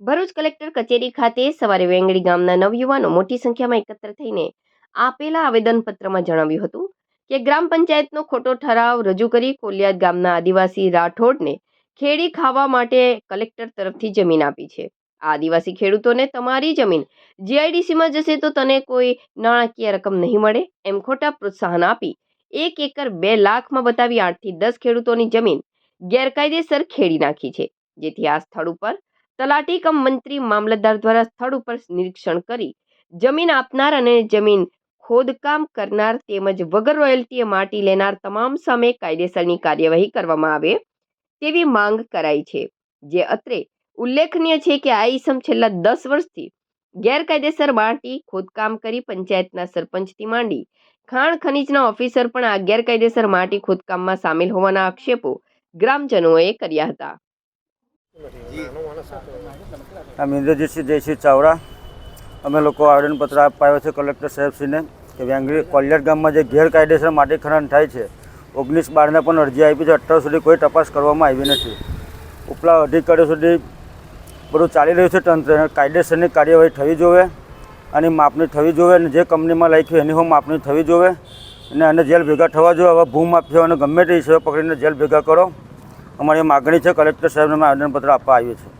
Bharuch collector કચેરી ખાતે સવારે વેંગડી ગામના નવયુવાનો મોટી સંખ્યામાં એકત્ર થઈને આપેલા આવેદનપત્રમાં જણાવ્યું હતું કે ગ્રામ પંચાયતનો ખોટો ઠરાવ રજૂ કરી કોલિયાદ ગામના આદિવાસી રાઠોડને ખેડી ખાવા માટે કલેક્ટર તરફથી જમીન આપી છે. આ આદિવાસી ખેડૂતોને તમારી જમીન જીઆઈડીસીમાં જશે તો તને કોઈ નાણાકીય રકમ નહીં મળે એમ ખોટા પ્રોત્સાહન આપી એક એકર બે લાખમાં બતાવી આઠથી દસ ખેડૂતોની જમીન ગેરકાયદેસર ખેડી નાખી છે. જેથી આ સ્થળ ઉપર તલાટી કમ મંત્રી મામલતદાર દ્વારા સ્થળ ઉપર નિરીક્ષણ કરી જમીન આપનાર અને જમીન ખોદકામ કરનાર તેમજ વગર રોયલ્ટીએ માટી લેનાર તમામ સામે કાયદેસરની કાર્યવાહી કરવામાં આવે તેવી માંગ કરાઈ છે. જે અત્રે ઉલ્લેખનીય છે કે આ ઈસમ છેલ્લા દસ વર્ષથી ગેરકાયદેસર માટી ખોદકામ કરી પંચાયતના સરપંચથી માંડી ખાણ ખનીજના ઓફિસર પણ આ ગેરકાયદેસર માટી ખોદકામમાં સામેલ હોવાના આક્ષેપો ગ્રામજનોએ કર્યા હતા. આમ ઇન્દ્રજીતસિંહ જયસિંહ ચાવડા. અમે લોકો આવેદનપત્ર આપવા આવ્યો છે કલેક્ટર સાહેબશ્રીને કે વ્યાંગરી કોલિયાર ગામમાં જે ગેરકાયદેસર માટી ખનન થાય છે, ઓગણીસ બારને પણ અરજી આપી છે અત્યાર સુધી કોઈ તપાસ કરવામાં આવી નથી. ઉપલા અધિકારીઓ સુધી બધું ચાલી રહ્યું છે તંત્ર. કાયદેસરની કાર્યવાહી થવી જોઈએ આની માપણી થવી જોઈએ અને જે કંપનીમાં લખ્યું એની હું માપણી થવી જોઈએ અને આને જેલ ભેગા થવા જોઈએ હવે ભૂમાફિયાઓને ગમે તે હિસાબે પકડીને જેલ ભેગા કરો. અમારી માગણી છે કલેક્ટર સાહેબને આવેદનપત્ર આપવા આવ્યું છે